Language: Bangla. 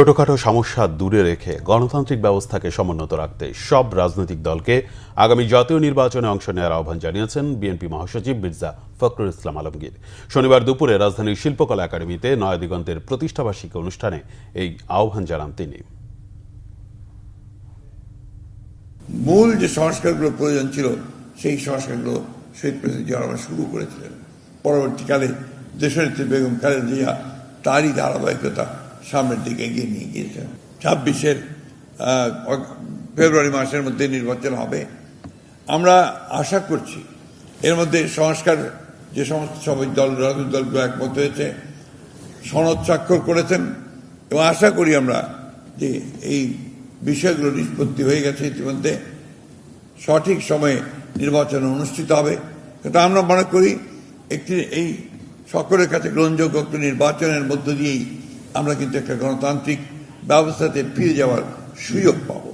ছোটখাটো সমস্যা দূরে রেখে গণতান্ত্রিক ব্যবস্থাকে সমুন্নত রাখতে সব রাজনৈতিক দলকে আগামী জাতীয় নির্বাচনে অংশ নেওয়ার আহ্বান জানিয়েছেন বিএনপি মহাসচিব মির্জা ফখরুল ইসলাম আলমগীর। শনিবার দুপুরে রাজধানীর শিল্পকলা একাডেমিতে নয়াদিগন্তের প্রতিষ্ঠাবার্ষিকী অনুষ্ঠানে এই আহ্বান জানান তিনি। মূল যে সংস্কারগুলো প্রয়োজন ছিল, সেই সংস্কারগুলো শহীদ প্রেসিডেন্ট শুরু করেছিলেন। পরবর্তীকালে দেশনেত্রী বেগম খালেদা জিয়া তারই ধারাবাহিকতা সামনের দিকে এগিয়ে নিয়ে গিয়েছে। ছাব্বিশের ফেব্রুয়ারি মাসের মধ্যে নির্বাচন হবে। আমরা আশা করছি, এর মধ্যে সংস্কার যে সমস্ত সবাই দল, রাজনৈতিক দলগুলো একমত হয়েছে, সনদ স্বাক্ষর করেছেন, এবং আশা করি আমরা যে এই বিষয়গুলো নিষ্পত্তি হয়ে গেছে ইতিমধ্যে, সঠিক সময়ে নির্বাচন অনুষ্ঠিত হবে। কিন্তু আমরা মনে করি, একটি, এই সকলের কাছে গ্রহণযোগ্য একটি নির্বাচনের মধ্য দিয়েই আমরা কিন্তু একটা গণতান্ত্রিক ব্যবস্থাতে ফিরে যাওয়ার সুযোগ পাবো।